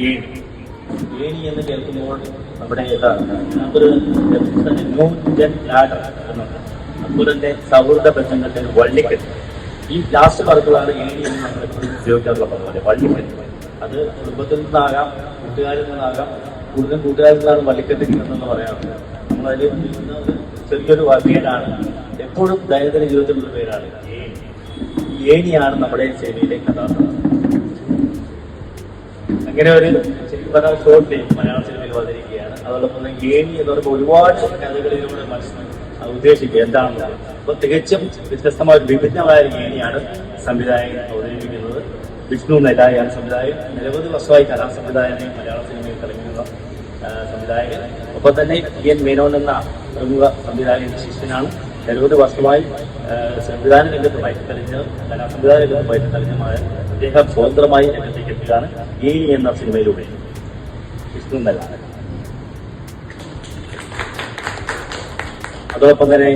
ഏണി എന്ന് കേൾക്കുമ്പോൾ നമ്മുടെ അക്ബറിന്റെ സൗഹൃദ ബന്ധങ്ങളുടെ വള്ളിക്കെട്ട്. ഈ ലാസ്റ്റ് വർക്കുകളാണ് ഏണി എന്ന് നമ്മൾ എപ്പോഴും ഉപയോഗിക്കാറുള്ള പോലെ വള്ളിക്കെട്ട്. അത് കുടുംബത്തിൽ നിന്നാകാം കൂട്ടുകാരിൽ നിന്നാകാം കൂടുതൽ കൂട്ടുകാരിൽ നിന്നാണ് വള്ളിക്കെട്ട് കിട്ടുന്നതെന്ന് പറയാറുണ്ട്. നമ്മളതിൽ ചെറിയൊരു പേരാണ്. എപ്പോഴും ദൈനംദിന ജീവിതത്തിലുള്ള പേരാണ്. ഏണി. ഏണിയാണ് നമ്മുടെ സിനിമയിലെ കഥാപാത്രം. അങ്ങനെ ഒരു ശരിക്കും പറഞ്ഞാൽ ഷോർട്ട് ഫിലിം മലയാള സിനിമയിൽ വന്നിരിക്കുകയാണ്. അതോടൊപ്പം തന്നെ ഏണി എന്ന് ഒരുപാട് കഥകളിലൂടെ മനസ്സിൽ ഉദ്ദേശിക്കുക. എന്താണെന്ന് അപ്പോൾ തികച്ചും വ്യത്യസ്തമായ ഒരു വിഭിന്നമായ ഒരു ഏണിയാണ് സംവിധായകൻ അവതരിപ്പിക്കുന്നത്. വിഷ്ണു നെലായാണ് സംവിധായകൻ. നിരവധി വർഷമായി കലാ സംവിധായകനെ മലയാള സിനിമയിൽ കളിക്കുന്ന സംവിധായകൻ. ഒപ്പം തന്നെ ഇ എൻ മേനോൻ എന്ന പ്രമുഖ സംവിധായകന്റെ ശിഷ്യനാണ് നിരവധി വർഷമായി സംവിധാന രംഗത്ത് വയറ്റിത്തലിഞ്ഞ് കലാ സംവിധാന രംഗത്ത് വയറ്റിത്തലിഞ്ഞമായ അദ്ദേഹം സ്വതന്ത്രമായി രംഗത്തേക്ക് എത്തുകയാണ് ഈ എന്ന സിനിമയിലൂടെ. വിഷ്ണു നെല്ലാണ് അതോടൊപ്പം തന്നെ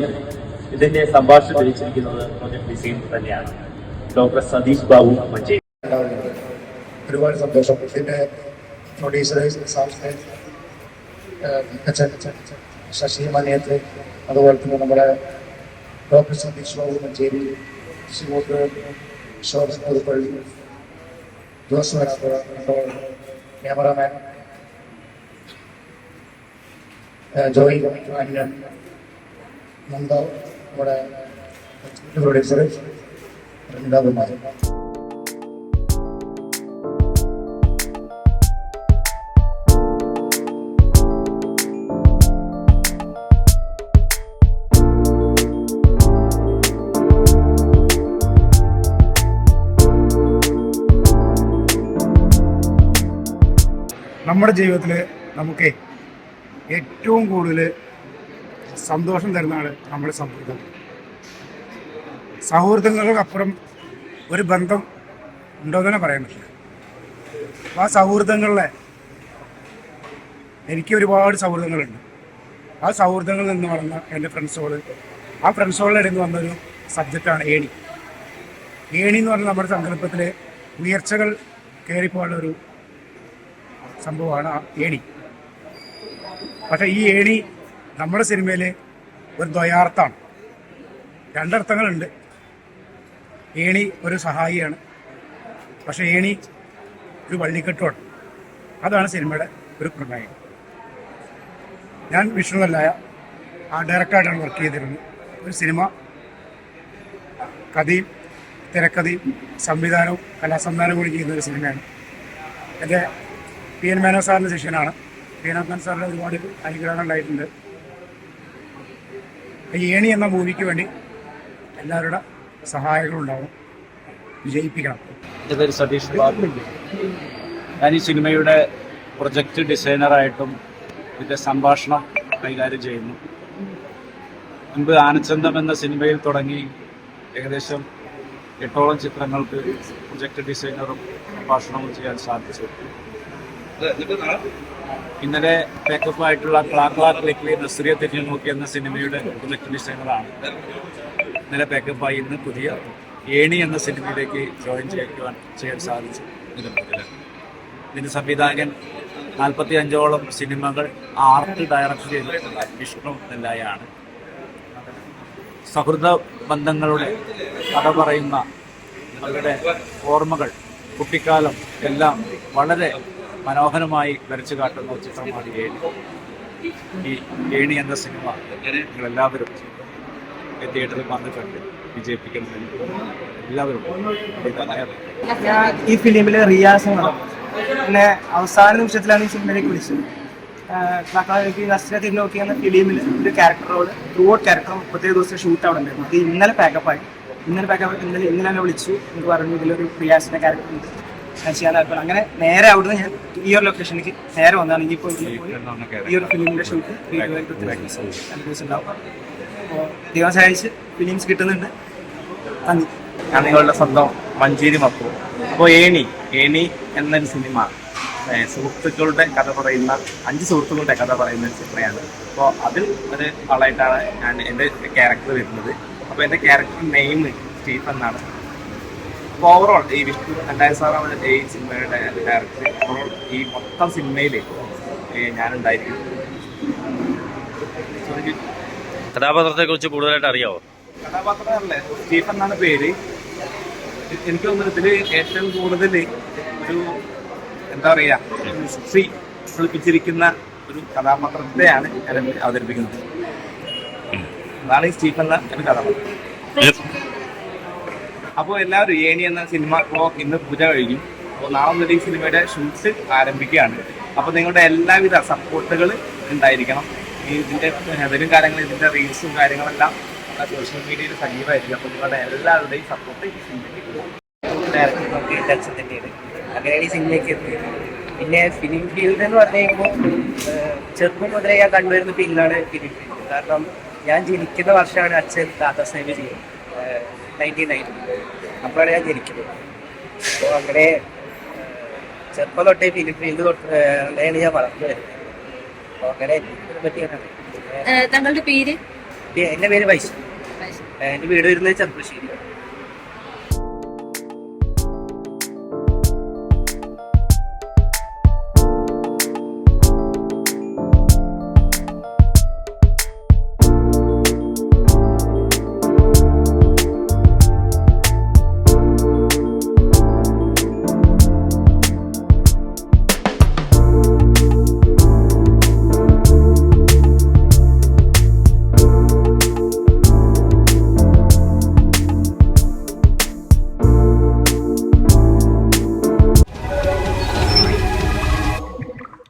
ഇതിന്റെ സംഭാഷണം ധരിച്ചിരിക്കുന്നത് പ്രൊജക്ട് തന്നെയാണ്. ഡോക്ടർ സതീഷ് ബാബു മഞ്ചേരി. ഒരുപാട് സന്തോഷം. ഇതിന്റെ അച്ഛൻ ശശി മനിയത്ത് അതുപോലെ തന്നെ നമ്മുടെ ഡോക്ടർ സതീഷ് ബാബു മഞ്ചേരി ശിവോത്ത് ശോഭൻ പുതുപ്പള്ളി ജോസ് വരാപ്പുഴ ക്യാമറാമാൻ ജോയി അന്യൻ നന്ദ നമ്മുടെ പ്രൊഡ്യൂസർ വൃന്ദാകുമാരൻ നമ്മുടെ ജീവിതത്തിൽ നമുക്ക് ഏറ്റവും കൂടുതൽ സന്തോഷം തരുന്നതാണ് നമ്മുടെ സൗഹൃദം. സൗഹൃദങ്ങൾക്കപ്പുറം ഒരു ബന്ധം ഉണ്ടോ തന്നെ പറയാൻ പറ്റില്ല. അപ്പോൾ ആ സൗഹൃദങ്ങളിലെ എനിക്ക് ഒരുപാട് സൗഹൃദങ്ങളുണ്ട്. ആ സൗഹൃദങ്ങളിൽ നിന്ന് വളർന്ന എന്റെ ഫ്രണ്ട്സുകൾ ആ ഫ്രണ്ട്സുകളുടെ ഇടയിൽ നിന്ന് വന്നൊരു സബ്ജക്റ്റാണ് ഏണി. ഏണി എന്ന് പറഞ്ഞാൽ നമ്മുടെ സങ്കല്പത്തിൽ ഉയർച്ചകൾ കയറിപ്പോകാനുള്ള ഒരു സംഭവമാണ് ആ ഏണി. പക്ഷെ ഈ ഏണി നമ്മുടെ സിനിമയിൽ ഒരു ദ്വയാർത്ഥമാണ്. രണ്ടർത്ഥങ്ങളുണ്ട്. ഏണി ഒരു സഹായിയാണ്. പക്ഷെ ഏണി ഒരു വള്ളിക്കെട്ടുമാണ്. അതാണ് സിനിമയുടെ ഒരു പ്രമേയം. ഞാൻ വിഷ്ണുവല്ലായ ആ ഡയറക്ടറായിട്ടാണ് വർക്ക് ചെയ്തിരുന്നത്. ഒരു സിനിമ കഥയും തിരക്കഥയും സംവിധാനവും കലാസംവിധാനവും കൂടി ചെയ്യുന്ന ഒരു സിനിമയാണ്. എന്റെ പി എൻ മേനോ സാറിന്റെ ശിഷ്യനാണ്. പി എൻ അബ്ദൻ സാറിന്റെ ഒരുപാട് അനുഗ്രഹങ്ങൾ ഉണ്ടായിട്ടുണ്ട്. ഏണി എന്ന മൂവിക്ക് വേണ്ടി എല്ലാവരുടെ സഹായങ്ങളും ഉണ്ടാവും. വിജയിപ്പിക്കണം. സതീഷ് ഞാൻ ഈ സിനിമയുടെ പ്രൊജക്ട് ഡിസൈനറായിട്ടും ഇതിന്റെ സംഭാഷണം കൈകാര്യം ചെയ്യുന്നു. മുൻപ് ആനച്ചന്തം എന്ന സിനിമയിൽ തുടങ്ങി ഏകദേശം എട്ടോളം ചിത്രങ്ങൾക്ക് പ്രൊജക്ട് ഡിസൈനറും സംഭാഷണവും ചെയ്യാൻ സാധിച്ചു. ഇന്നലെ പേക്കപ്പ് ആയിട്ടുള്ള ക്ലാക്ലാ ക്ലിക്ലി നസ്രിയ തിരിഞ്ഞു നോക്കി എന്ന സിനിമയുടെ ഡിസൈനറാണ് ഇന്നലെ പേക്കപ്പായി ഇന്ന് പുതിയ ഏണി എന്ന സിനിമയിലേക്ക് ജോയിൻ ചെയ്യുവാൻ ചെയ്യാൻ സാധിച്ചു. ഇതിന് സംവിധായകൻ നാൽപ്പത്തി അഞ്ചോളം സിനിമകൾ ആർട്ട് ഡയറക്റ്റ് ചെയ്തിട്ടുള്ള വിഷ്ണു നെല്ലായാണ്. സൗഹൃദ ബന്ധങ്ങളുടെ കഥ പറയുന്ന അവരുടെ ഓർമ്മകൾ കുട്ടിക്കാലം എല്ലാം വളരെ മനോഹരമായി വരച്ചു കാട്ടുന്ന ഒരു ചിത്രമാണ് ഏണി. ഈ ഏണി എന്ന സിനിമ നിങ്ങളെല്ലാവരും എല്ലാവരും തിയേറ്ററിൽ വന്നിട്ടുണ്ട് വിജയിപ്പിക്കുന്നതിന് എല്ലാവരും ഈ ഫിലിമിലെ റിയാസ് എന്ന് പിന്നെ അവസാന നിമിഷത്തിലാണ് ഈ സിനിമയിലേക്ക് വിളിച്ചത്. എനിക്ക് നസ്ര തിരുനോക്കി എന്ന ഫിലിമിൽ ഒരു ക്യാരക്ടറോട് ത്രൂ ഔട്ട് ക്യാരക്ടർ മുപ്പത്തേഴ് ദിവസം ഷൂട്ട് അവിടെ ഉണ്ടായിരുന്നു. അത് ഇന്നലെ പാക്കപ്പായി ഇന്നലെ പാക്കപ്പ് ഇന്നലെ ഇന്നലെ എന്നെ വിളിച്ചു. എനിക്ക് പറഞ്ഞു ഇതിലൊരു പ്രിയാസിന്റെ ക്യാരക്ടർ ഉണ്ട്. താല്പര്യം അങ്ങനെ നേരെ അവിടുന്ന് ഞാൻ ഈ ഒരു ലൊക്കേഷനിലേക്ക് നേരെ വന്നാണ്. ഇനിയിപ്പോൾ ഈ ഒരു ഫിലിമിന്റെ ഷൂട്ട് ദിവസം ഉണ്ടാവും. അപ്പോൾ ദൈവം സഹായിച്ച് ഫിലിംസ് കിട്ടുന്നുണ്ട്. നന്ദി. ഞാൻ നിങ്ങളുടെ സ്വന്തം മഞ്ചേരി മക്കു അപ്പോൾ ഏണി ഏണി എന്നൊരു സിനിമ സുഹൃത്തുക്കളുടെ കഥ പറയുന്ന അഞ്ച് സുഹൃത്തുക്കളുടെ കഥ പറയുന്ന ഒരു സിനിമയാണ് അപ്പോൾ അതിൽ ഒരു ആളായിട്ടാണ് ഞാൻ എന്റെ ക്യാരക്ടർ വരുന്നത്. അപ്പോൾ എന്റെ ക്യാരക്ടർ നെയിം സ്റ്റീഫ് എന്നാണ്. ഓവറോൾ ഈ വിഷ്ണു രണ്ടായിരം സാറാണ് ഈ സിനിമയുടെ ഡയറക്ടർ ഓവറോൾ ഈ മൊത്തം സിനിമയിൽ ഞാനുണ്ടായിരിക്കും. കഥാപാത്രത്തെ കുറിച്ച് കൂടുതലായിട്ട് അറിയാവോ? കഥാപാത്രമല്ലേ സ്റ്റീഫൻ എന്നാണ് പേര്. എനിക്ക് തോന്നുന്നു ഇതിൽ ഏറ്റവും കൂടുതൽ ഒരു എന്താ പറയാ ഹിസ്റ്ററി ഒളിപ്പിച്ചിരിക്കുന്ന ഒരു കഥാപാത്രത്തെയാണ് അവതരിപ്പിക്കുന്നത്. അതാണ് ഈ സ്റ്റീഫൻ എന്ന കഥാപാത്രം. അപ്പോൾ എല്ലാവരും ഏണി എന്ന സിനിമ ഇന്ന് പൂജ കഴിഞ്ഞു. അപ്പോൾ നാളെ മുതൽ ഈ സിനിമയുടെ ഷൂട്ട് ആരംഭിക്കുകയാണ്. അപ്പോൾ നിങ്ങളുടെ എല്ലാവിധ സപ്പോർട്ടുകൾ ഉണ്ടായിരിക്കണം. ഈ ഇതിന്റെ വരും കാര്യങ്ങൾ ഇതിന്റെ റീൽസും കാര്യങ്ങളെല്ലാം സോഷ്യൽ മീഡിയയിൽ സജീവമായിരിക്കും. അപ്പോൾ നിങ്ങളുടെ എല്ലാവരുടെയും സപ്പോർട്ട് ഈ സിനിമയ്ക്ക് ഈ സിനിമയ്ക്ക് എത്തിയത്. പിന്നെ ഫിലിം ഫീൽഡ് എന്ന് പറഞ്ഞു കഴിയുമ്പോൾ ചെറുപ്പം മുതലേ ഞാൻ കണ്ടുവരുന്ന ഫീൽഡാണ് ഫിലിം ഫീൽഡ് കാരണം ഞാൻ ജനിക്കുന്ന വർഷമാണ് അച്ഛൻ ദാദാ സേവ ചെയ്യുന്നത് നയന്റീൻ നയന്റി അപ്പോഴാണ് ഞാൻ ജനിക്കുന്നത് അപ്പോൾ അങ്ങനെ ചെറുപ്പം തൊട്ടേ ഫിലിം ഫീൽഡ് തൊട്ട് അങ്ങനെയാണ് ഞാൻ വളർന്നു വരുന്നത്. അപ്പോൾ അങ്ങനെ പറ്റിയാണ് താങ്കളുടെ പേര്? എന്റെ പേര് വൈശു എന്റെ വീട് വരുന്നത് ചെറുപ്പശ്ശേരി